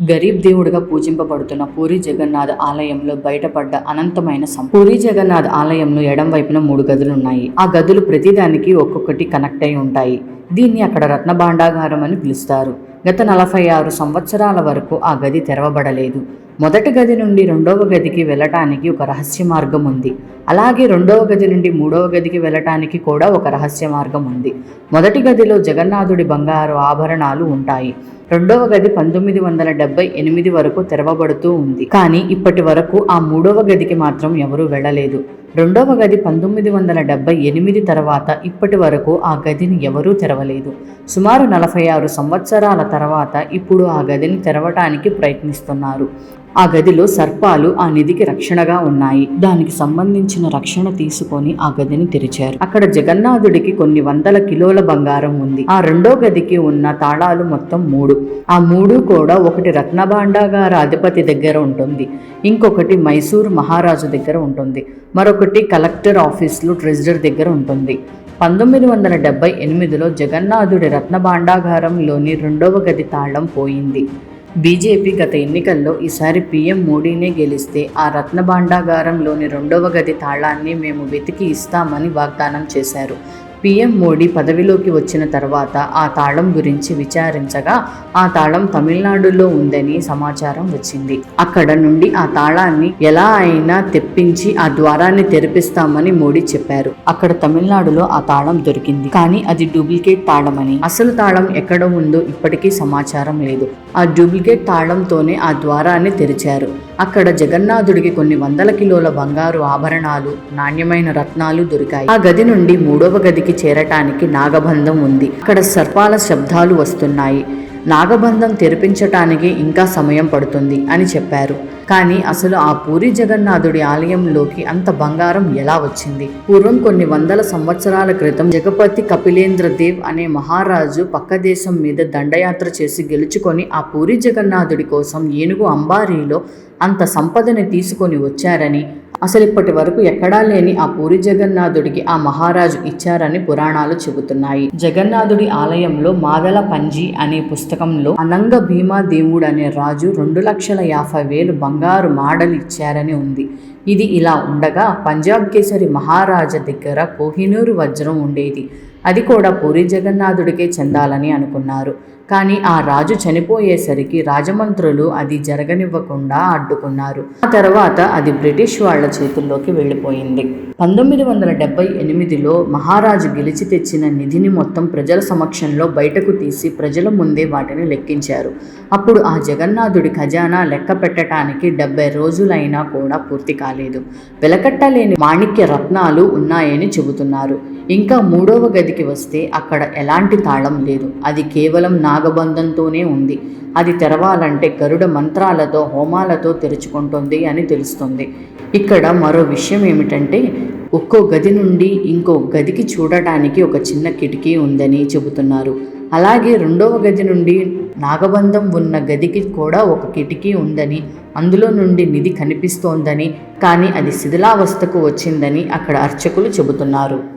గరీబ్ దేవుడిగా పూజింపబడుతున్న పూరి జగన్నాథ్ ఆలయంలో బయటపడ్డ అనంతమైన సం పూరి జగన్నాథ్ ఆలయంలో ఎడం వైపున మూడు గదులు ఉన్నాయి ఆ గదులు ప్రతిదానికి ఒక్కొక్కటి కనెక్ట్ అయి ఉంటాయి. దీన్ని అక్కడ రత్న భాండాగారం అని పిలుస్తారు. గత నలభై ఆరు సంవత్సరాల వరకు ఆ గది తెరవబడలేదు. మొదటి గది నుండి రెండవ గదికి వెళ్ళటానికి ఒక రహస్య మార్గం ఉంది. అలాగే రెండవ గది నుండి మూడవ గదికి వెళ్ళటానికి కూడా ఒక రహస్య మార్గం ఉంది. మొదటి గదిలో జగన్నాథుడి బంగారు ఆభరణాలు ఉంటాయి. రెండవ గది పంతొమ్మిది వందల డెబ్బై ఎనిమిది వరకు తెరవబడుతూ ఉంది. కానీ ఇప్పటి వరకు ఆ మూడవ గదికి మాత్రం ఎవరూ వెళ్ళలేదు. రెండవ గది పంతొమ్మిది వందల డెబ్బై ఎనిమిది తర్వాత ఇప్పటి వరకు ఆ గదిని ఎవరూ తెరవలేదు. సుమారు నలభై ఆరు సంవత్సరాల తర్వాత ఇప్పుడు ఆ గదిని తెరవటానికి ప్రయత్నిస్తున్నారు. ఆ గదిలో సర్పాలు ఆ నిధికి రక్షణగా ఉన్నాయి. దానికి సంబంధించిన రక్షణ తీసుకొని ఆ గదిని తెరిచారు. అక్కడ జగన్నాథుడికి కొన్ని వందల కిలోల బంగారం ఉంది. ఆ రెండో గదికి ఉన్న తాళాలు మొత్తం మూడు. ఆ మూడు కూడా ఒకటి రత్నభాండాగార అధిపతి దగ్గర ఉంటుంది. ఇంకొకటి మైసూర్ మహారాజు దగ్గర ఉంటుంది. మరొకటి కలెక్టర్ ఆఫీసులు ట్రెజరర్ దగ్గర ఉంటుంది. పంతొమ్మిది వందల డెబ్బై ఎనిమిదిలో జగన్నాథుడి రత్న భాండాగారంలోని రెండవ గది తాళం పోయింది. బీజేపీ గత ఎన్నికల్లో ఈసారి పీఎం మోడీనే గెలిస్తే ఆ రత్న భాండాగారంలోని రెండవ గది తాళాన్ని మేము వెతికి ఇస్తామని వాగ్దానం చేశారు. పీఎం మోడీ పదవిలోకి వచ్చిన తర్వాత ఆ తాళం గురించి విచారించగా ఆ తాళం తమిళనాడులో ఉందని సమాచారం వచ్చింది. అక్కడ నుండి ఆ తాళాన్ని ఎలా అయినా తెప్పించి ఆ ద్వారాన్ని తెరిపిస్తామని మోడీ చెప్పారు. అక్కడ తమిళనాడులో ఆ తాళం దొరికింది. కానీ అది డూప్లికేట్ తాళం అని అసలు తాళం ఎక్కడ ఉందో ఇప్పటికీ సమాచారం లేదు. ఆ డూప్లికేట్ తాళంతోనే ఆ ద్వారాన్ని తెరిచారు. అక్కడ జగన్నాథుడికి కొన్ని వందల కిలోల బంగారు ఆభరణాలు నాణ్యమైన రత్నాలు దొరికాయి. ఆ గది నుండి మూడవ గదికి చేరటానికి నాగబంధం ఉంది. అక్కడ సర్పాల శబ్దాలు వస్తున్నాయి. నాగబంధం తెరిపించటానికి ఇంకా సమయం పడుతుంది అని చెప్పారు. కానీ అసలు ఆ పూరి జగన్నాథుడి ఆలయంలోకి అంత బంగారం ఎలా వచ్చింది? పూర్వం కొన్ని వందల సంవత్సరాల క్రితం జగపతి కపిలేంద్ర దేవ్ అనే మహారాజు పక్క దేశం మీద దండయాత్ర చేసి గెలుచుకొని ఆ పూరి జగన్నాథుడి కోసం ఏనుగు అంబారీలో అంత సంపదని తీసుకొని వచ్చారని అసలు ఇప్పటి వరకు ఎక్కడా లేని ఆ పూరి జగన్నాథుడికి ఆ మహారాజు ఇచ్చారని పురాణాలు చెబుతున్నాయి. జగన్నాథుడి ఆలయంలో మాదల పంజి అనే పుస్తకంలో అనంగ భీమా దేవుడు అనే రాజు రెండు లక్షల యాభై వేలు బంగారు మాడలు ఇచ్చారని ఉంది. ఇది ఇలా ఉండగా పంజాబ్ కేసరి మహారాజా దగ్గర కోహినూరు వజ్రం ఉండేది. అది కూడా పూరి జగన్నాథుడికే చెందాలని అనుకున్నారు. కానీ ఆ రాజు చనిపోయేసరికి రాజమంత్రులు అది జరగనివ్వకుండా అడ్డుకున్నారు. ఆ తర్వాత అది బ్రిటిష్ వాళ్ళ చేతుల్లోకి వెళ్ళిపోయింది. పంతొమ్మిది వందల డెబ్బై ఎనిమిదిలో మహారాజు గెలిచి తెచ్చిన నిధిని మొత్తం ప్రజల సమక్షంలో బయటకు తీసి ప్రజల ముందే వాటిని లెక్కించారు. అప్పుడు ఆ జగన్నాథుడి ఖజానా లెక్క పెట్టడానికి డెబ్బై రోజులైనా కూడా పూర్తి కాలేదు. వెలకట్టలేని మాణిక్య రత్నాలు ఉన్నాయని చెబుతున్నారు. ఇంకా మూడవ గదికి వస్తే అక్కడ ఎలాంటి తాళం లేదు. అది కేవలం నాగబంధంతోనే ఉంది. అది తెరవాలంటే గరుడ మంత్రాలతో హోమాలతో తెరుచుకుంటుంది అని తెలుస్తుంది. ఇక్కడ మరో విషయం ఏమిటంటే ఒక్కో గది నుండి ఇంకో గదికి చూడటానికి ఒక చిన్న కిటికీ ఉందని చెబుతున్నారు. అలాగే రెండవ గది నుండి నాగబంధం ఉన్న గదికి కూడా ఒక కిటికీ ఉందని అందులో నుండి నిధి కనిపిస్తోందని కానీ అది శిథిలావస్థకు వచ్చిందని అక్కడ అర్చకులు చెబుతున్నారు.